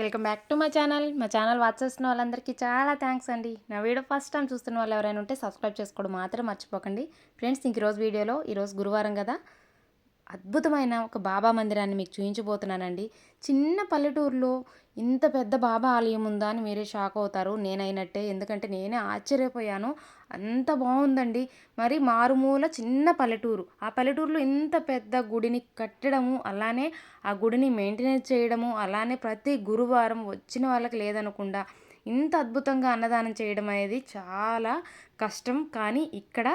Welcome back to మా channel. మా channel watch చేస్తున్న వాళ్ళందరికీ చాలా థ్యాంక్స్ అండి. నా వీడియో ఫస్ట్ టైం చూస్తున్న వాళ్ళు ఎవరైనా ఉంటే సబ్స్క్రైబ్ చేసుకోవడం మాత్రం మర్చిపోకండి. ఫ్రెండ్స్ ఇంక రోజు వీడియోలో ఈరోజు గురువారం కదా అద్భుతమైన ఒక బాబా మందిరాన్ని మీకు చూపించబోతున్నానండి చిన్న పల్లెటూరులో ఇంత పెద్ద బాబా ఆలయం ఉందా అని మీరే షాక్ అవుతారు. నేనైనట్టే. ఎందుకంటే నేనే ఆశ్చర్యపోయాను. అంత బాగుందండి. మరి మారుమూల చిన్న పల్లెటూరు. ఆ పల్లెటూరులో ఇంత పెద్ద గుడిని కట్టడము అలానే ఆ గుడిని మెయింటెనెన్స్ చేయడము అలానే ప్రతి గురువారం వచ్చిన వాళ్ళకి లేదనకుండా ఇంత అద్భుతంగా అన్నదానం చేయడం అనేది చాలా కష్టం. కానీ ఇక్కడ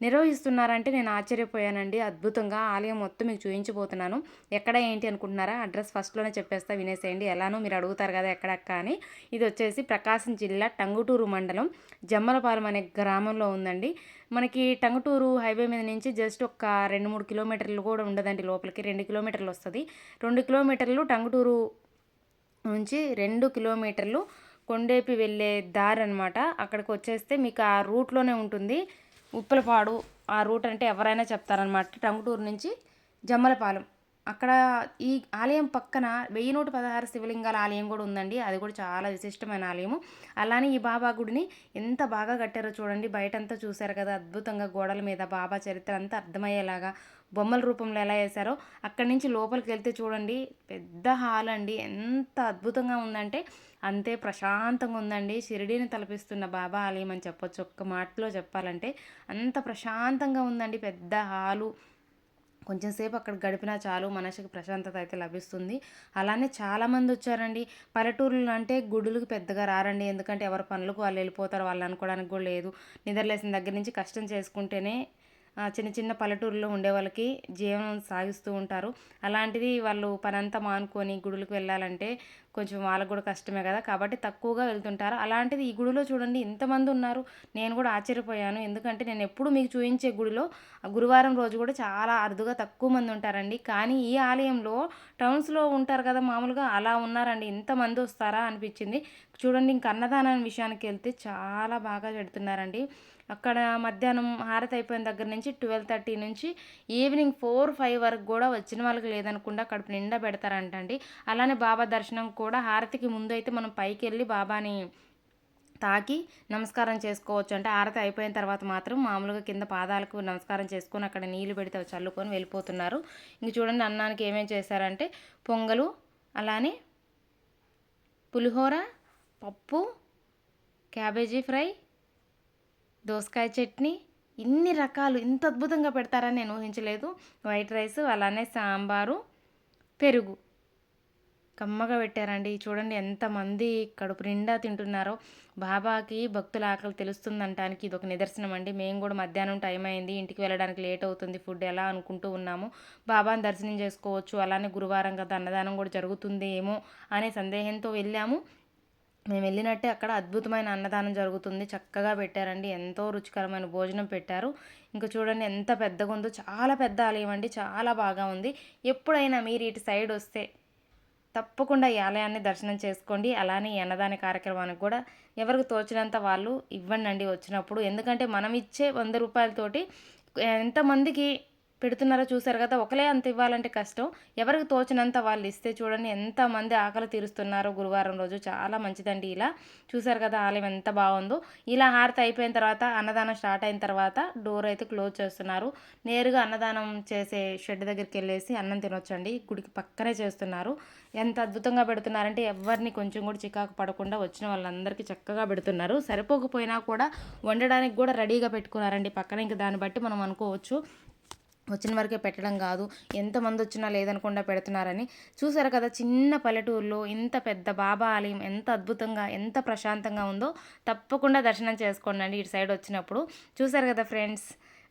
నిర్వహిస్తున్నారంటే నేను ఆశ్చర్యపోయానండి. అద్భుతంగా ఆలయం మొత్తం మీకు చూయించిపోతున్నాను ఎక్కడ ఏంటి అనుకుంటున్నారా? అడ్రస్ ఫస్ట్లోనే చెప్పేస్తా వినేసేయండి. ఎలానో మీరు అడుగుతారు కదా ఎక్కడ అని. ఇది వచ్చేసి ప్రకాశం జిల్లా టంగుటూరు మండలం జమ్మలపాలెం అనే గ్రామంలో ఉందండి. మనకి టంగుటూరు హైవే మీద నుంచి జస్ట్ ఒక రెండు మూడు కిలోమీటర్లు కూడా ఉండదండి లోపలికి. రెండు కిలోమీటర్లు వస్తుంది. రెండు కిలోమీటర్లు టంగుటూరు నుంచి రెండు కిలోమీటర్లు కొండేపి వెళ్ళే దారి అనమాట అక్కడికి వచ్చేస్తే మీకు ఆ రూట్లోనే ఉంటుంది. ఉప్పలపాడు ఆ రూట్ అంటే ఎవరైనా చెప్తారనమాట టంగుటూరు నుంచి జమ్మలపాలెం. అక్కడ ఈ ఆలయం పక్కన వెయ్యి నూట పదహారు శివలింగాల ఆలయం కూడా ఉందండి. అది కూడా చాలా విశిష్టమైన ఆలయము. అలానే ఈ బాబా గుడిని ఎంత బాగా కట్టారో చూడండి. బయటంతా చూశారు కదా అద్భుతంగా గోడల మీద బాబా చరిత్ర అంతా అర్థమయ్యేలాగా బొమ్మల రూపంలో ఎలా వేశారో అక్కడి నుంచి లోపలికి వెళ్తే చూడండి పెద్ద హాల్ అండి. ఎంత అద్భుతంగా ఉందంటే అంతే ప్రశాంతంగా ఉందండి. షిరిడీని తలపిస్తున్న బాబా ఆలయం అని చెప్పొచ్చు. ఒక్క మాటలో చెప్పాలంటే అంత ప్రశాంతంగా ఉందండి. పెద్ద హాలు. కొంచెం సేపు అక్కడ గడిపినా చాలు మనసుకి ప్రశాంతత అయితే లభిస్తుంది. అలానే చాలామంది వచ్చారండి. పల్లెటూరులు అంటే గుడులకు పెద్దగా రారండి. ఎందుకంటే ఎవరి పనులకు వాళ్ళు వెళ్ళిపోతారు. వాళ్ళు అనుకోవడానికి కూడా లేదు. నిద్రలేసిన దగ్గర నుంచి కష్టం చేసుకుంటేనే చిన్న చిన్న పల్లెటూరులో ఉండే వాళ్ళకి జీవనం సాగిస్తూ ఉంటారు. అలాంటిది వాళ్ళు పనంతా మానుకొని గుడులకు వెళ్ళాలంటే కొంచెం వాళ్ళకు కూడా కష్టమే కదా. కాబట్టి తక్కువగా వెళ్తుంటారు. అలాంటిది ఈ గుడిలో చూడండి ఇంతమంది ఉన్నారు. నేను కూడా ఆశ్చర్యపోయాను. ఎందుకంటే నేను ఎప్పుడు మీకు చూపించే గుడిలో గురువారం రోజు కూడా చాలా అరుదుగా తక్కువ మంది ఉంటారండి. కానీ ఈ ఆలయంలో టౌన్స్లో ఉంటారు కదా మామూలుగా అలా ఉన్నారండి. ఇంతమంది వస్తారా అనిపించింది. చూడండి ఇంక అన్నదానం విషయానికి వెళ్తే చాలా బాగా పెడుతున్నారండి అక్కడ మధ్యాహ్నం హారతి అయిపోయిన దగ్గర నుంచి ట్వెల్వ్ థర్టీ నుంచి ఈవినింగ్ ఫోర్ ఫైవ్ వరకు కూడా వచ్చిన వాళ్ళకి లేదనకుండా కడుపు నిండా పెడతారంటండి. అలానే బాబా దర్శనం కూడా హారతికి ముందు అయితే మనం పైకి వెళ్ళి బాబాని తాకి నమస్కారం చేసుకోవచ్చు. అంటే హారతి అయిపోయిన తర్వాత మాత్రం మామూలుగా కింద పాదాలకు నమస్కారం చేసుకొని అక్కడ నీళ్ళు పెడితే చల్లుకొని వెళ్ళిపోతున్నారు. ఇంక చూడండి అన్నానికి ఏమేమి చేశారంటే పొంగలు అలానే పులిహోర పప్పు క్యాబేజీ ఫ్రై దోసకాయ చట్నీ ఇన్ని రకాలు ఇంత అద్భుతంగా పెడతారని నేను ఊహించలేదు. వైట్ రైస్ అలానే సాంబారు పెరుగు. కమ్మగా పెట్టారండి. చూడండి ఎంతమంది కడుపు నిండా తింటున్నారో. బాబాకి భక్తుల ఆకలి తెలుస్తుందంటానికి ఇది ఒక నిదర్శనం అండి మేము కూడా మధ్యాహ్నం టైం అయింది. ఇంటికి వెళ్ళడానికి లేట్ అవుతుంది. ఫుడ్ ఎలా అనుకుంటూ ఉన్నాము. బాబాని దర్శనం చేసుకోవచ్చు. అలానే గురువారం కదా అన్నదానం కూడా జరుగుతుంది ఏమో అనే సందేహంతో వెళ్ళాము. మేము వెళ్ళినట్టే అక్కడ అద్భుతమైన అన్నదానం జరుగుతుంది. చక్కగా పెట్టారండి. ఎంతో రుచికరమైన భోజనం పెట్టారు. ఇంకా చూడండి ఎంత పెద్దగా ఉందో. చాలా పెద్ద ఆలయం అండి. చాలా బాగా ఉంది. ఎప్పుడైనా మీరు ఇటు సైడ్ వస్తే తప్పకుండా ఈ ఆలయాన్ని దర్శనం చేసుకోండి. అలానే ఈ అన్నదాన కార్యక్రమానికి కూడా ఎవరికి తోచినంత వాళ్ళు ఇవ్వండి వచ్చినప్పుడు. ఎందుకంటే మనం ఇచ్చే వంద రూపాయలతోటి ఎంతమందికి పెడుతున్నారో చూసారు కదా ఒకలే అంత ఇవ్వాలంటే కష్టం. ఎవరికి తోచినంత వాళ్ళు ఇస్తే చూడండి ఎంతమంది ఆకలి తీరుస్తున్నారో గురువారం రోజు. చాలా మంచిదండి ఇలా. చూసారు కదా ఆలయం ఎంత బాగుందో. ఇలా హారతి అయిపోయిన తర్వాత అన్నదానం స్టార్ట్ అయిన తర్వాత డోర్ అయితే క్లోజ్ చేస్తున్నారు. నేరుగా అన్నదానం చేసే షెడ్ దగ్గరికి వెళ్ళేసి అన్నం తినొచ్చండి. గుడికి పక్కనే చేస్తున్నారు. ఎంత అద్భుతంగా పెడుతున్నారంటే ఎవరిని కొంచెం కూడా చికాకు పడకుండా వచ్చిన వాళ్ళందరికీ చక్కగా పెడుతున్నారు. సరిపోకపోయినా కూడా వండడానికి కూడా రెడీగా పెట్టుకున్నారండి. పక్కన ఇంకా దాన్ని బట్టి మనం అనుకోవచ్చు. వచ్చిన వరకే పెట్టడం కాదు. ఎంతమంది వచ్చినా లేదనకుండా పెడుతున్నారని. చూసారు కదా చిన్న పల్లెటూరులో ఇంత పెద్ద బాబా ఆలయం ఎంత అద్భుతంగా ఎంత ప్రశాంతంగా ఉందో. తప్పకుండా దర్శనం చేసుకోండి ఇటు సైడ్ వచ్చినప్పుడు. చూసారు కదా ఫ్రెండ్స్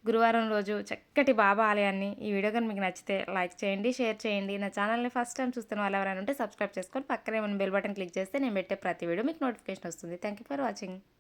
గురువారం రోజు చక్కటి బాబా ఆలయాన్ని. ఈ వీడియో కానీ మీకు నచ్చితే లైక్ చేయండి షేర్ చేయండి. నా ఛానల్ని ఫస్ట్ టైం చూస్తున్న వాళ్ళు ఎవరైనా ఉంటే సబ్స్క్రైబ్ చేసుకొని పక్కనే మనం బెల్ బటన్ క్లిక్ చేస్తే నేను పెట్టే ప్రతి వీడియో మీకు నోటిఫికేషన్ వస్తుంది. Thank you for watching